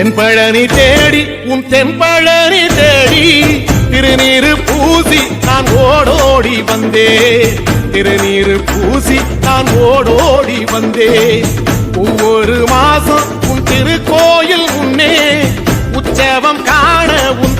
தென்பழனி தேடி உன் தென்பழனி தேடி திருநீரு பூசி நான் ஓடோடி வந்தே. திருநீரு பூசி நான் ஓடோடி வந்தே. ஒவ்வொரு மாசம் உன் திருக்கோயில் முன்னே உற்சவம் காண உன்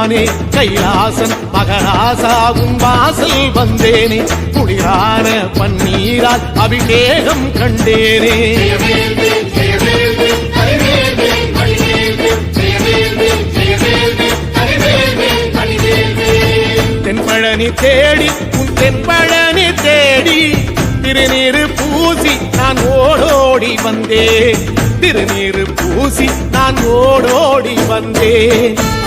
நானே கைலாசன் மகராசாவும் வாசல் வந்தேனே. குளிரான பன்னீரால் அபிஷேகம் கண்டேனே. தென்பழனி தேடி உன் தென்பழனி தேடி திருநீரு பூசி நான் ஓடோடி வந்தேன். திருநீரு பூசி நான் ஓடோடி வந்தேன்.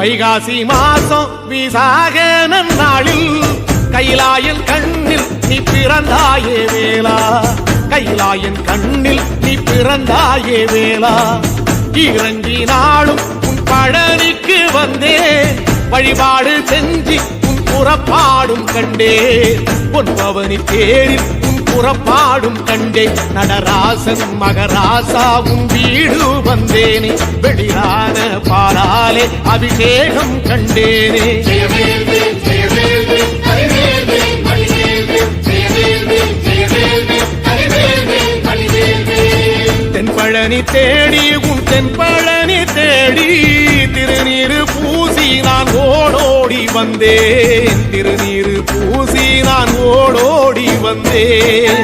வைகாசி மாசம் விசாக நாளில் கைலாயன் கண்ணில் நீ பிறந்தாயே வேளா. கைலாயன் கண்ணில் நீ பிறந்தாயே வேளா. இறங்கி நாளும் உன் பழனிக்கு வந்தே. வழிபாடு செஞ்சு உன் புறப்பாடும் கண்டே. பொன் பவனி தேரில் புறப்பாடும் கண்டே நடராசன் மகராசாவும் வீடு வந்தேனே. வெளியான பாலாலே அபிஷேகம் கண்டேனே. தென்பழனி தேடி உன் தென்பழனி வந்தேன். திருநீரு பூசி நான் ஓடோடி வந்தேன்.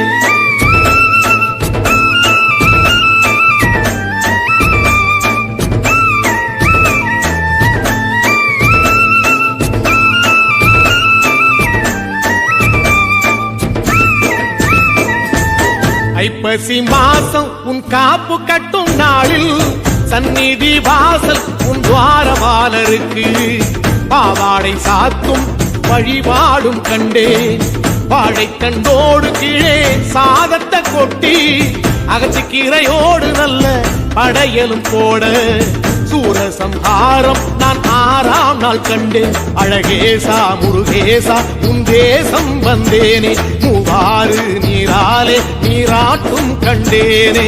ஐப்பசி மாசம் உன் காப்பு கட்டும் நாளில் சந்நிதி வாசல் உன் துவாரபாலருக்கு. பாவாடை சாத்தும் வழிபாடும் கண்டே வாழை கண்டோடு கீழே சாதத்தை கொட்டி அகச்சிக்கீரையோடு நல்ல படையலும் போட சூரசம்ஹாரம் நான் ஆறாம் நாள் கண்டேன் அழகேசா முருகேசா உன் தேசம் வந்தேனே மூவாறு நீராலே நீராட்டும் கண்டேனே.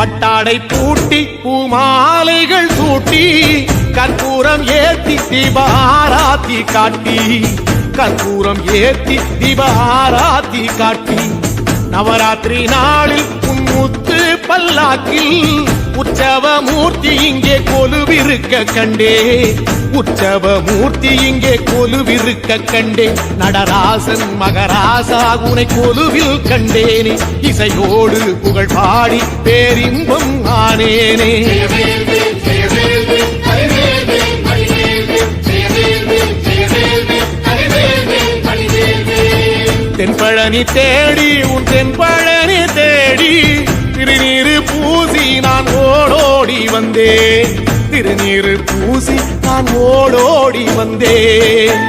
பட்டாடை பூட்டி பூமாலைகள் சூட்டி கற்பூரம் ஏத்தி தீபாராத்தி காட்டி கற்பூரம் ஏத்தி தீபாராத்தி காட்டி. நவராத்திரி நாளில் உன் முத்து பல்லாக்கில் உற்சவ மூர்த்தி இங்கே கொலுவிருக்க கண்டே. உற்சவ மூர்த்தி இங்கே கொலுவிருக்க கண்டே. நடராசன் மகராசா உனை கொலுவில் கண்டேனே. இசையோடு புகழ் பாடி பேரின்பம் ஆனேனே. தென்பழனி தேடி உன் தென்பழனி தேடி. திருநீரு பூசி நான் ஓடோடி வந்தேன். திருநீரு பூசி நான் ஓடோடி வந்தேன்.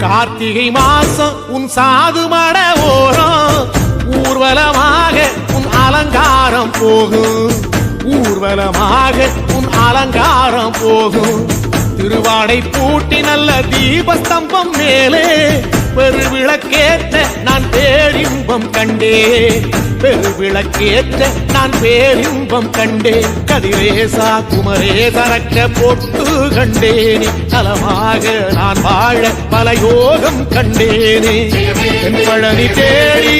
கார்த்திகை மாசம் உன் சாது மட ஓரம் ஊர்வலமாக அலங்காரம் போகும். ஊர்வலமாக உன் அலங்காரம் போகும். திருவாடை பூட்டி நல்ல தீபஸ்தம்பம் மேலே. பெருவிளக்கேற்ற நான் பேரின்பம் கண்டே பெருவிளக்கேற்ற நான் பேரின்பம் கண்டே கதிரேசா குமரே தரக்க பொட்டு கண்டேனே. தலமாக நான் வாழ பல யோகம் கண்டேனே. பழனி தேடி